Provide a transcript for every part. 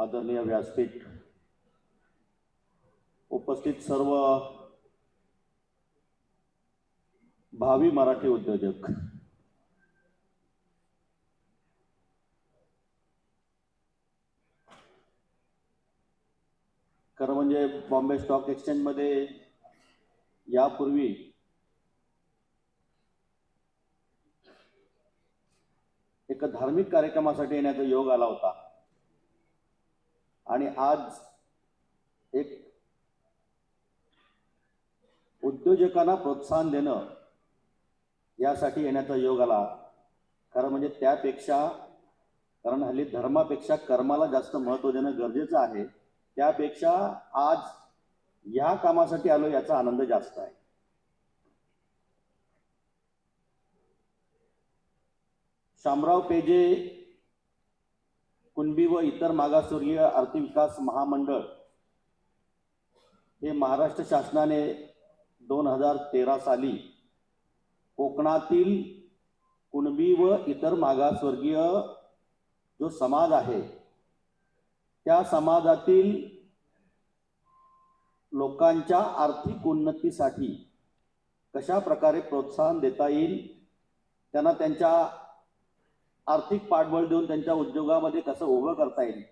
आदरणीय व्यासपीठ उपस्थित सर्व भावी मराठी उद्योजक खरं म्हणजे बॉम्बे स्टॉक एक्सचेंजमध्ये यापूर्वी एका धार्मिक कार्यक्रमासाठी येण्याचा योग आला होता. आणि आज एक उद्योजकांना प्रोत्साहन देणं यासाठी येण्याचा योग आला. खरं म्हणजे त्यापेक्षा कारण हल्ली धर्मापेक्षा कर्माला जास्त महत्त्व देणं गरजेचं आहे. त्यापेक्षा आज ह्या कामासाठी आलो याचा आनंद जास्त आहे. शामराव पेजे कुणबी व इतर मागासवर्गीय आर्थिक विकास महामंडळ हे महाराष्ट्र शासनाने दोन हजार तेरा साली कोकणातील कुणबी व इतर मागासवर्गीय जो समाज आहे त्या समाजातील लोकांच्या आर्थिक उन्नतीसाठी कशा प्रकारे प्रोत्साहन देता येईल त्यांना त्यांच्या आर्थिक पाठबळ देऊन त्यांच्या उद्योगामध्ये कसं उभं करता येईल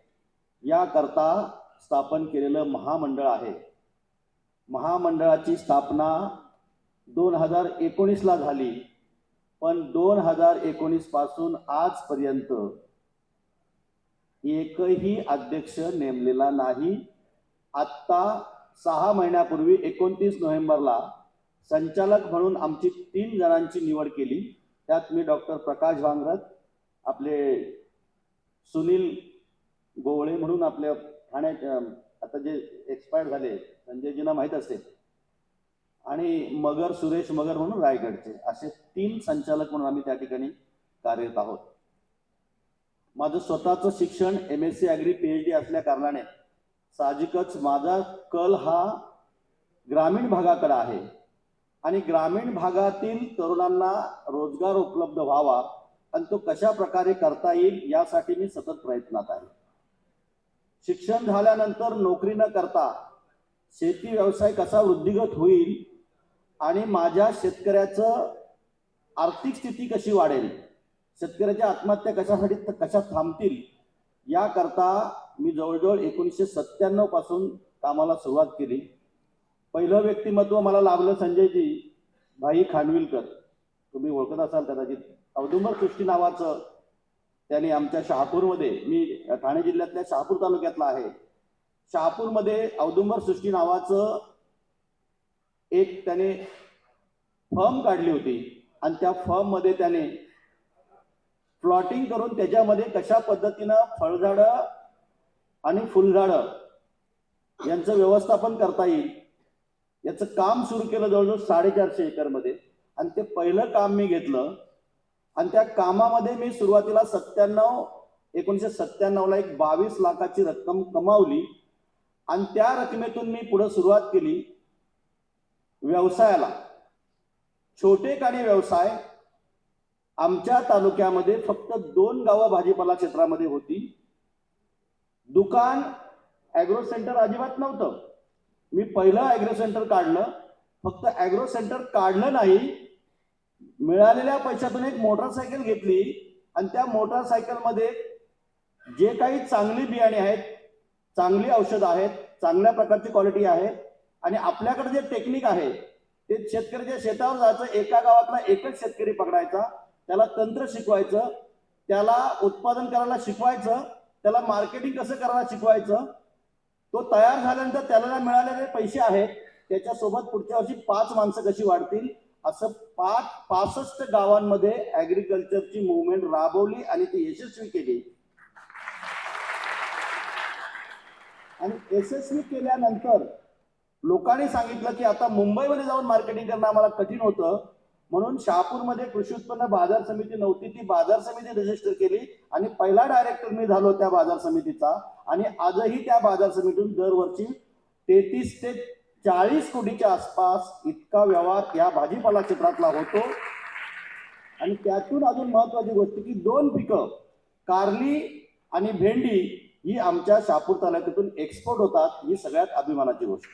याकरता स्थापन केलेलं महामंडळ आहे. महामंडळाची स्थापना दोन हजार एकोणीसला झाली पण दोन हजार एकोणीसपासून आजपर्यंत एकही अध्यक्ष नेमलेला नाही. आत्ता सहा महिन्यापूर्वी एकोणतीस नोव्हेंबरला संचालक म्हणून आमची तीन जणांची निवड केली त्यात मी डॉक्टर प्रकाश भांगरत आपले सुनील गोवळे म्हणून आपल्या ठाण्यात आता जे एक्सपायर झाले संजयजींना माहीत असेल. आणि मगर सुरेश मगर म्हणून रायगडचे असे तीन संचालक म्हणून आम्ही त्या ठिकाणी कार्यरत आहोत. माझं स्वतःचं शिक्षण M S C agri P H D असल्या कारणाने साहजिकच माझा कल हा ग्रामीण भागाकडे आहे. आणि ग्रामीण भागातील तरुणांना रोजगार उपलब्ध व्हावा आणि तो कशा प्रकारे करता येईल यासाठी मी सतत प्रयत्नात आहे. शिक्षण झाल्यानंतर नोकरी न करता शेती व्यवसाय कसा वृद्धिगत होईल आणि माझ्या शेतकऱ्याचं आर्थिक स्थिती कशी वाढेल शेतकऱ्याच्या आत्महत्या कशासाठी कशा थांबतील याकरता मी जवळजवळ एकोणीसशे सत्त्याण्णवपासून कामाला सुरुवात केली. पहिलं व्यक्तिमत्व मला लाभलं संजयजी भाई खानविलकर. तुम्ही ओळखत असाल कदाचित औदुंबर सृष्टी नावाचं त्यांनी आमच्या शहापूरमध्ये मी ठाणे जिल्ह्यातल्या शहापूर तालुक्यातला आहे. शहापूरमध्ये औदुंबर सृष्टी नावाचं एक त्याने फर्म काढली होती. आणि त्या फर्ममध्ये त्याने प्लॉटिंग करून त्याच्यामध्ये कशा पद्धतीनं फळझाडं आणि फुलझाडं यांचं व्यवस्थापन करता येईल याचं काम सुरू केलं जवळजवळ साडेचारशे एकरमध्ये. आणि ते पहिलं काम मी घेतलं. आणि त्या कामामध्ये मी सुरुवातीला सत्त्याण्णव एकोणीसशे सत्त्याण्णवला एक बावीस लाखाची रक्कम कमावली. आणि त्या रकमेतून मी पुढे सुरुवात केली व्यवसायाला. छोटेखानी व्यवसाय आमच्या तालुक्यामध्ये फक्त दोन गावं भाजीपाला क्षेत्रामध्ये होती. दुकान ॲग्रो सेंटर अजिबात नव्हतं. मी पहिलं ॲग्रो सेंटर काढलं. फक्त ॲग्रो सेंटर काढलं नाही मिळालेल्या पैशातून एक मोटरसायकल घेतली आणि त्या मोटरसायकलमध्ये जे काही चांगली बियाणे आहेत चांगली औषधं आहेत चांगल्या प्रकारची क्वालिटी आहे आणि आपल्याकडे जे टेक्निक आहे ते शेतकऱ्याच्या शेतावर जायचं एका गावातला एकच शेतकरी पकडायचा त्याला तंत्र शिकवायचं त्याला उत्पादन करायला शिकवायचं त्याला मार्केटिंग कसं करायला शिकवायचं तो तयार झाल्यानंतर त्याला मिळालेले पैसे आहेत त्याच्यासोबत पुढच्या वर्षी पाच माणसं कशी वाढतील असं पाच पासष्ट गावांमध्ये ऍग्रिकल्चरची मुवमेंट राबवली आणि ती यशस्वी केली. आणि यशस्वी केल्यानंतर लोकांनी सांगितलं की आता मुंबईमध्ये जाऊन मार्केटिंग करणं आम्हाला कठीण होतं. म्हणून शहापूरमध्ये कृषी उत्पन्न बाजार समिती नव्हती ती बाजार समिती रजिस्टर केली आणि पहिला डायरेक्टर मी झालो त्या बाजार समितीचा. आणि आजही त्या बाजार समितीतून दरवर्षी तेहतीस ते चाळीस कोटीच्या आसपास इतका व्यवहार या भाजीपाला क्षेत्रातला होतो. आणि त्यातून अजून महत्वाची गोष्ट की दोन पिकं कारली आणि भेंडी ही आमच्या शहापूर तालुक्यातून एक्सपोर्ट होतात ही सगळ्यात अभिमानाची गोष्ट.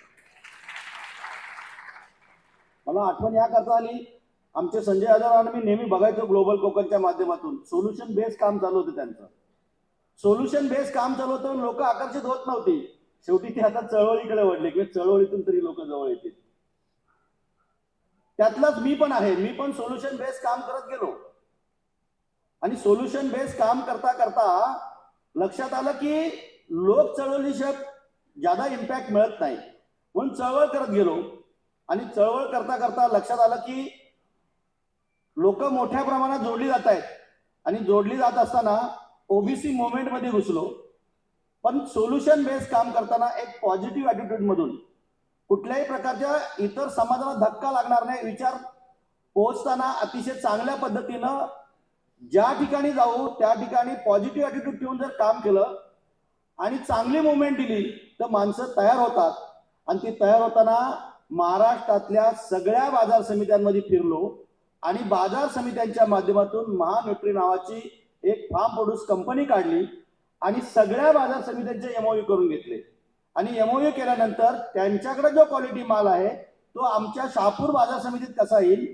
मला आठवण या करता आली आमचे संजय आजारांना मी नेहमी बघायचो ग्लोबल कोकणच्या माध्यमातून. सोल्युशन बेस्ड काम चालू होतं त्यांचं. सोल्युशन बेस्ड काम चालू होतं लोक आकर्षित होत नव्हती. शेवटी ते आता चळवळीकडे वळले किंवा चळवळीतून तरी लोक जवळ येतील. त्यातलाच मी पण आहे. मी पण सोल्युशन बेस काम करत गेलो. आणि सोल्युशन बेस काम करता करता लक्षात आलं की लोक चळवळीशिवाय ज्यादा इम्पॅक्ट मिळत नाही. म्हणून चळवळ करत गेलो. आणि चळवळ करता करता लक्षात आलं की लोक मोठ्या प्रमाणात जोडली जात आहेत. आणि जोडली जात असताना ओबीसी मुवमेंटमध्ये घुसलो. पण सोल्युशन बेस्ड काम करताना एक पॉझिटिव्ह ॲटिट्यूड मधून कुठल्याही प्रकारच्या इतर समाजाला धक्का लागणार नाही विचार पोहोचताना अतिशय चांगल्या पद्धतीनं ज्या ठिकाणी जाऊ त्या ठिकाणी पॉझिटिव्ह ॲटिट्यूड ठेवून जर काम केलं आणि चांगली मुवमेंट दिली तर माणसं तयार होतात. आणि ती तयार होताना महाराष्ट्रातल्या सगळ्या बाजार समित्यांमध्ये फिरलो आणि बाजार समित्यांच्या माध्यमातून महान्युट्री नावाची एक फार्म प्रोड्यूस कंपनी काढली. आणि सगळ्या बाजार समित्यांचे एमओयू करून घेतले. आणि एमओयू केल्यानंतर त्यांच्याकडे जो क्वालिटी माल आहे तो आमच्या शहापूर बाजार समितीत कसा येईल?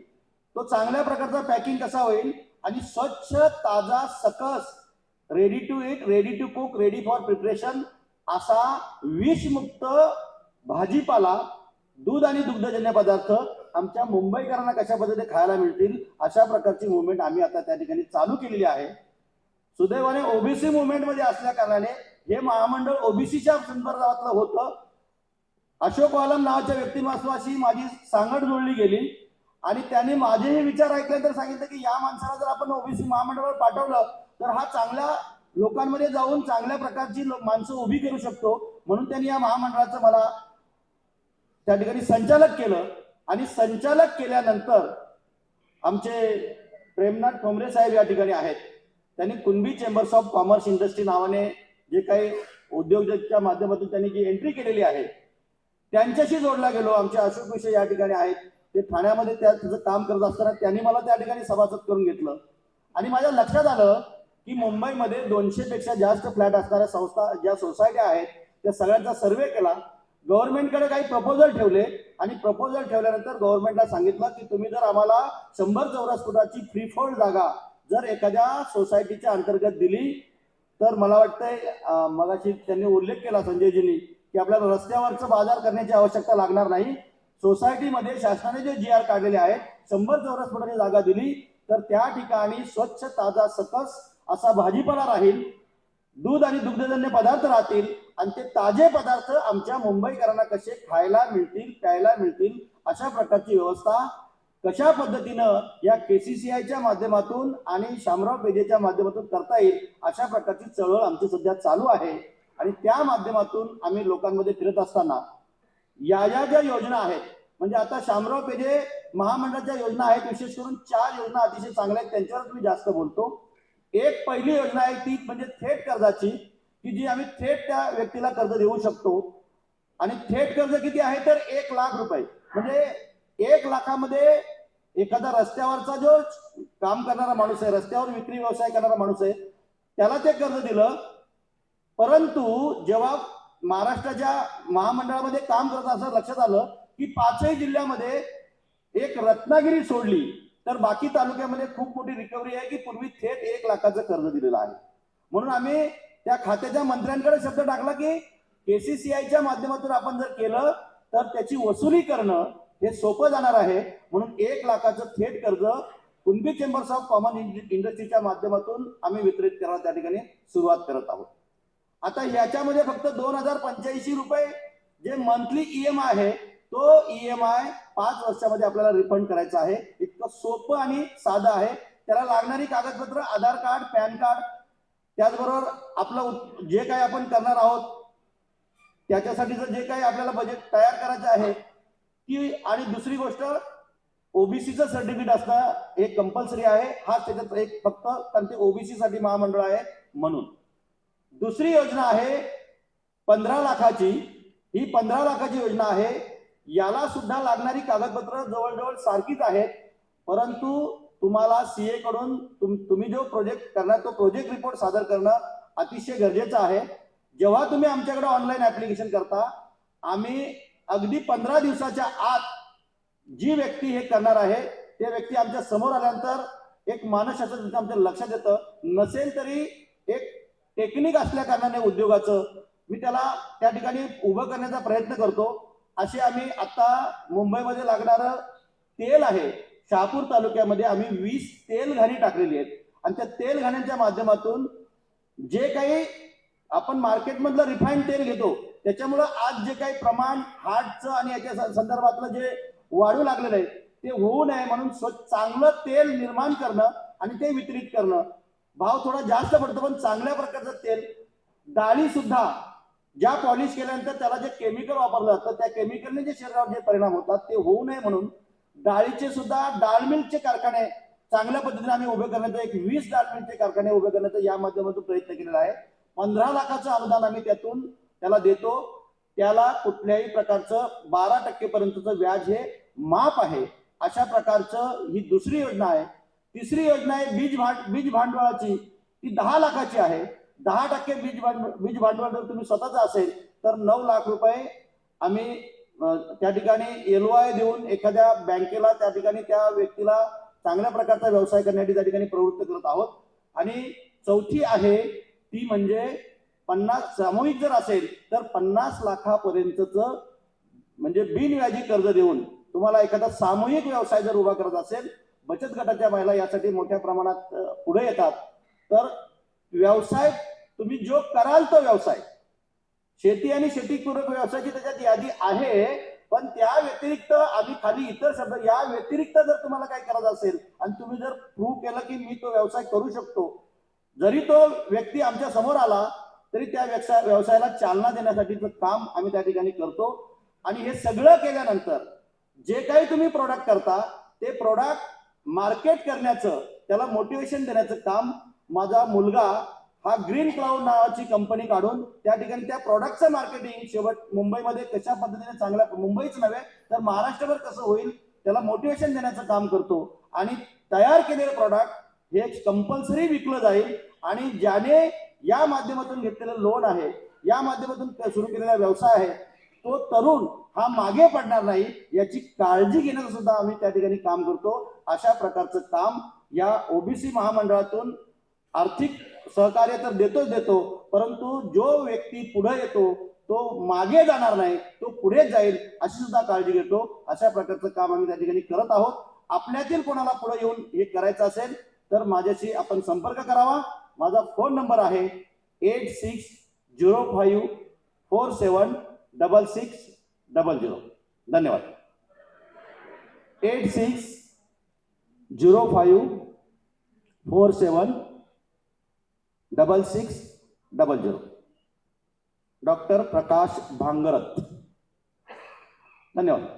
तो चांगल्या प्रकारचा पॅकिंग कसा होईल? आणि स्वच्छ ताजा सकस ready to eat ready to cook ready for preparation असा विषमुक्त भाजीपाला दूध आणि दुग्धजन्य पदार्थ आमच्या मुंबईकरांना कशा पद्धतीने खायला मिळतील अशा प्रकारची मुवमेंट आम्ही आता त्या ठिकाणी चालू केलेली आहे. सुदैवाने ओबीसी मुवमेंटमध्ये असल्या कारणाने हे महामंडळ ओबीसीच्या संदर्भातलं होतं. अशोक वालम नावाच्या व्यक्तिमत्वाशी माझी सांगड जुळली गेली. आणि त्यांनी माझेही विचार ऐकले तर सांगितलं की या माणसाला जर आपण ओबीसी महामंडळावर पाठवलं तर हा चांगल्या लोकांमध्ये जाऊन चांगल्या प्रकारची माणसं उभी करू शकतो. म्हणून त्यांनी या महामंडळाचं मला त्या ठिकाणी संचालक केलं. आणि संचालक केल्यानंतर आमचे प्रेमनाथ ठोंबरे साहेब या ठिकाणी आहेत. त्यांनी Kunbi chambers of commerce industry नावाने जे काही उद्योजकच्या माध्यमातून त्यांनी जी एंट्री केलेली आहे त्यांच्याशी जोडला गेलो. आमचे अशोक विषय या ठिकाणी आहेत. ते ठाण्यामध्ये त्या तिचं काम करत असताना त्यांनी मला त्या ठिकाणी सभासद करून घेतलं. आणि माझ्या लक्षात आलं की मुंबईमध्ये दोनशे पेक्षा जास्त फ्लॅट असणाऱ्या संस्था ज्या सोसायट्या आहेत त्या सगळ्यांचा सर्वे केला. गव्हर्नमेंटकडे काही प्रपोजल ठेवले आणि प्रपोजल ठेवल्यानंतर गव्हर्नमेंटला सांगितलं की तुम्ही जर आम्हाला शंभर चौरस फुटाची फ्री फोल्ड जागा जर एखाद्या सोसायटीच्या अंतर्गत दिली तर मला वाटतंय मगाशी त्यांनी उल्लेख केला संजयजींनी की आपल्याला रस्त्यावरचं बाजार करण्याची आवश्यकता लागणार नाही. सोसायटीमध्ये शासनाने जे जी आर काढलेले आहेत शंभर चौरस फुटाची जागा दिली तर त्या ठिकाणी स्वच्छ ताजा सकस असा भाजीपाला राहील दूध आणि दुग्धजन्य पदार्थ राहतील आणि ते ताजे पदार्थ आमच्या मुंबईकरांना कसे खायला मिळतील प्यायला मिळतील अशा प्रकारची व्यवस्था कशा पद्धतीनं या केसीसीआयच्या माध्यमातून आणि शामराव पेजेच्या माध्यमातून करता येईल अशा प्रकारची चळवळ आमची सध्या चालू आहे. आणि त्या माध्यमातून आम्ही लोकांमध्ये फिरत असताना या या ज्या योजना आहेत म्हणजे आता शामराव पेजे महामंडळाच्या योजना आहेत विशेष करून चार योजना अतिशय चांगल्या आहेत त्यांच्यावरच मी जास्त बोलतो. एक पहिली योजना आहे ती म्हणजे थेट कर्जाची की जी आम्ही थेट त्या व्यक्तीला कर्ज देऊ शकतो. आणि थेट कर्ज किती आहे? तर एक लाख रुपये. म्हणजे एक लाखामध्ये एखादा रस्त्यावरचा जो काम करणारा माणूस आहे रस्त्यावर विक्री व्यवसाय करणारा माणूस आहे त्याला ते कर्ज दिलं. परंतु जेव्हा महाराष्ट्राच्या महामंडळामध्ये काम करत असं लक्षात आलं की पाचही जिल्ह्यामध्ये एक रत्नागिरी सोडली तर बाकी तालुक्यामध्ये खूप मोठी रिकव्हरी आहे की पूर्वी थेट एक लाखाचं कर्ज दिलेलं आहे. म्हणून आम्ही त्या खात्याच्या मंत्र्यांकडे शब्द टाकला की केसीसीआयच्या माध्यमातून आपण जर केलं तर त्याची वसुली करणं हे सोपं जाणार आहे. म्हणून एक लाखाचं थेट कर्ज कुणबी चेंबर्स ऑफ कॉमन इंडस्ट्रीच्या माध्यमातून आम्ही वितरित करायला त्या ठिकाणी सुरुवात करत आहोत. आता याच्यामध्ये फक्त दोन हजार पंच्याऐंशी रुपये जे मंथली ईएमआय आहे तो ईएमआय पाच वर्षामध्ये आपल्याला रिफंड करायचा आहे. इतकं सोपं आणि साधं आहे. त्याला लागणारी कागदपत्र आधार कार्ड पॅन कार्ड त्याचबरोबर आपलं जे काही आपण करणार आहोत त्याच्यासाठीचं जे काही आपल्याला बजेट तयार करायचं आहे की आणि दुसरी गोष्ट ओबीसीचं सर्टिफिकेट असणं हे कंपल्सरी आहे. हा त्याच्यात एक फक्त कारण ते ओबीसी साठी महामंडळ आहे म्हणून. दुसरी योजना आहे पंधरा लाखाची. ही पंधरा लाखाची योजना आहे. याला सुद्धा लागणारी कागदपत्र जवळजवळ सारखीच आहेत. परंतु तुम्हाला सीए कडून तुम- तुम्ही जो प्रोजेक्ट करणार तो प्रोजेक्ट रिपोर्ट सादर करणं अतिशय गरजेचं आहे. जेव्हा तुम्ही आमच्याकडे ऑनलाईन ऍप्लिकेशन करता आम्ही अगदी पंधरा दिवसाच्या आत जी व्यक्ती हे करणार आहे ते व्यक्ती आमच्यासमोर आल्यानंतर एक मानसशास्त्र आमच्या लक्षात येतं. नसेल तरी एक टेक्निक असल्या कारणाने उद्योगाचं मी त्याला त्या ठिकाणी उभं करण्याचा प्रयत्न करतो. असे आम्ही आता मुंबईमध्ये लागणारं तेल आहे. शहापूर तालुक्यामध्ये आम्ही वीस तेल घाणी टाकलेली आहेत. आणि त्या तेल घाण्यांच्या माध्यमातून जे काही आपण मार्केटमधलं रिफाईंड तेल घेतो त्याच्यामुळं आज जे काही प्रमाण हार्टचं आणि याच्या स- संदर्भातलं जे वाढू लागलेलं आहे ते होऊ नये म्हणून चांगलं तेल निर्माण करणं आणि ते वितरित करणं. भाव थोडा जास्त पडतो पण चांगल्या प्रकारचं तेल. डाळी सुद्धा ज्या पॉलिश केल्यानंतर त्याला जे केमिकल वापरलं जातं त्या केमिकलने जे शरीरावर जे परिणाम होतात ते होऊ नये म्हणून डाळीचे सुद्धा डाळ मिल्कचे कारखाने चांगल्या पद्धतीने आम्ही उभे करण्याचा एक वीस डाळ मिल्कचे कारखाने उभे करण्याचा या माध्यमातून प्रयत्न केलेला आहे. पंधरा लाखाचं अनुदान आम्ही त्यातून त्याला देतो. त्याला कुठल्याही प्रकारचं बारा टक्केपर्यंतचं व्याज हे माफ आहे. अशा प्रकारचं ही दुसरी योजना आहे. तिसरी योजना आहे बीज भांड बीज भांडवलाची ती दहा लाखाची आहे. दहा टक्के बीज भांडवल बीज भांडवल जर तुम्ही स्वतःच असेल तर नऊ लाख रुपये आम्ही त्या ठिकाणी एल आय देऊन एखाद्या बँकेला त्या ठिकाणी त्या व्यक्तीला चांगल्या प्रकारचा व्यवसाय करण्यासाठी त्या ठिकाणी प्रवृत्त करत आहोत. आणि चौथी आहे ती म्हणजे पन्नास सामूहिक जर असेल तर पन्नास लाखापर्यंतच म्हणजे बिनव्याजी कर्ज देऊन तुम्हाला एखादा सामूहिक व्यवसाय जर उभा करत असेल बचत गटाच्या महिला यासाठी मोठ्या प्रमाणात पुढे येतात. तर व्यवसाय तुम्ही जो कराल तो व्यवसाय. शेती आणि शेतीपूरक व्यवसायाची त्याच्यात यादी आहे पण त्या व्यतिरिक्त आम्ही खाली इतर शब्द या व्यतिरिक्त जर तुम्हाला काय करायचं असेल आणि तुम्ही जर प्रूव्ह केलं की मी तो व्यवसाय करू शकतो जरी तो व्यक्ती आमच्यासमोर आला तरी त्या व्यवसाय व्यवसायाला चालना देण्यासाठीचं काम आम्ही त्या ठिकाणी करतो. आणि हे सगळं केल्यानंतर जे काही तुम्ही प्रोडक्ट करता ते प्रोडक्ट मार्केट करण्याचं त्याला मोटिवेशन देण्याचं काम माझा मुलगा हा ग्रीन क्लाउड नावाची कंपनी काढून त्या ठिकाणी त्या प्रॉडक्टचं मार्केटिंग शेवट मुंबईमध्ये कशा पद्धतीने चांगल्या मुंबईच नव्हे तर महाराष्ट्रभर कसं होईल त्याला मोटिवेशन देण्याचं काम करतो. आणि तयार केलेलं प्रॉडक्ट हे कंपल्सरी विकलं जाईल. आणि ज्याने या माध्यमातून घेतलेलं लोन आहे या माध्यमातून सुरू केलेला व्यवसाय आहे तो तरुण हा मागे पडणार नाही याची काळजी घेण्याचं सुद्धा आम्ही त्या ठिकाणी काम करतो. अशा प्रकारचं काम या ओबीसी महामंडळातून आर्थिक सहकार्य तर देतोच देतो परंतु जो व्यक्ती पुढे येतो तो मागे जाणार नाही तो पुढे जाईल अशी सुद्धा काळजी घेतो. अशा प्रकारचं काम आम्ही त्या ठिकाणी करत आहोत. आपल्यातील कोणाला पुढे येऊन हे करायचं असेल तर माझ्याशी आपण संपर्क करावा. माझा फ़ोन नंबर आहे eight six zero five four seven double six double zero. धन्यवाद. Eight six zero five four seven double six double zero. Doctor Prakash Bhangrat धन्यवाद.